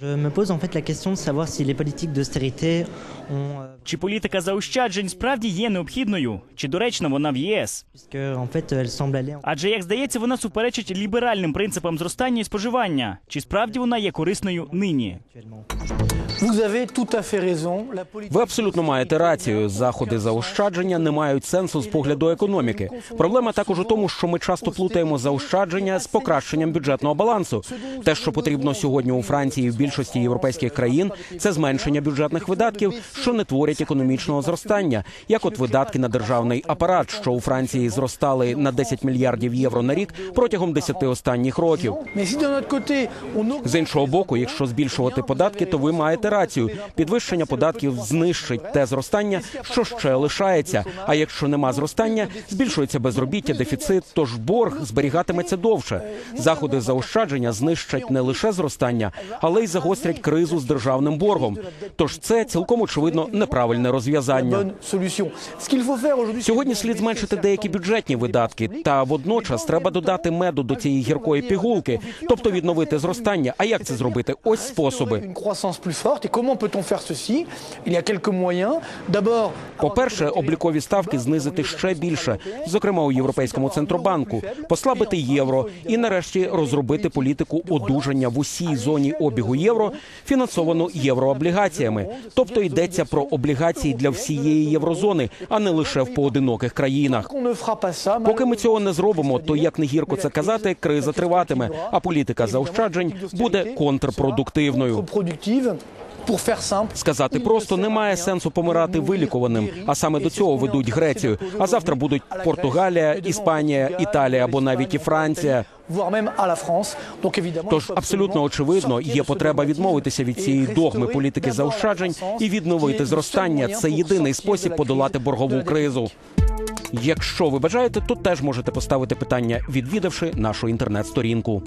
Je me pose en fait la question de savoir si les politiques d'austérité ont, euh, Чи політика заощаджень справді є необхідною? Чи доречна вона в ЄС? Адже, як здається, вона суперечить ліберальним принципам зростання і споживання. Чи справді вона є корисною нині? Ви абсолютно маєте рацію. Заходи заощадження не мають сенсу з погляду економіки. Проблема також у тому, що ми часто плутаємо заощадження з покращенням бюджетного балансу. Те, що потрібно сьогодні у Франції і в більшості європейських країн, це зменшення бюджетних видатків, що не творять економічного зростання, як от видатки на державний апарат, що у Франції зростали на 10 мільярдів євро на рік протягом 10 останніх років. З іншого боку, якщо збільшувати податки, то ви маєте рацію. Підвищення податків знищить те зростання, що ще лишається. А якщо нема зростання, збільшується безробіття, дефіцит, тож борг зберігатиметься довше. Заходи заощадження знищать не лише зростання, але й загострять кризу з державним боргом. Тож це цілком очевидно неправильне розв'язання. Сьогодні слід зменшити деякі бюджетні видатки, та водночас треба додати меду до цієї гіркої пігулки, тобто відновити зростання. А як це зробити? Ось способи. D'abord, По-перше, облікові ставки знизити ще більше, зокрема у європейському центробанку, послабити євро і нарешті розробити політику одужання в усій зоні обігу євро, фінансовану єврооблігаціями. Тобто йдеться про облігації для всієї єврозони, а не лише в поодиноких країнах. Поки ми цього не зробимо, то як не гірко це казати, криза триватиме, а політика заощаджень буде контрпродуктивною. Сказати просто немає сенсу помирати вилікуваним, а саме до цього ведуть Грецію. А завтра будуть Португалія, Іспанія, Італія або навіть і Франція. Тож абсолютно очевидно, є потреба відмовитися від цієї догми політики заощаджень і відновити зростання. Це єдиний спосіб подолати боргову кризу. Якщо ви бажаєте, то теж можете поставити питання, відвідавши нашу інтернет-сторінку.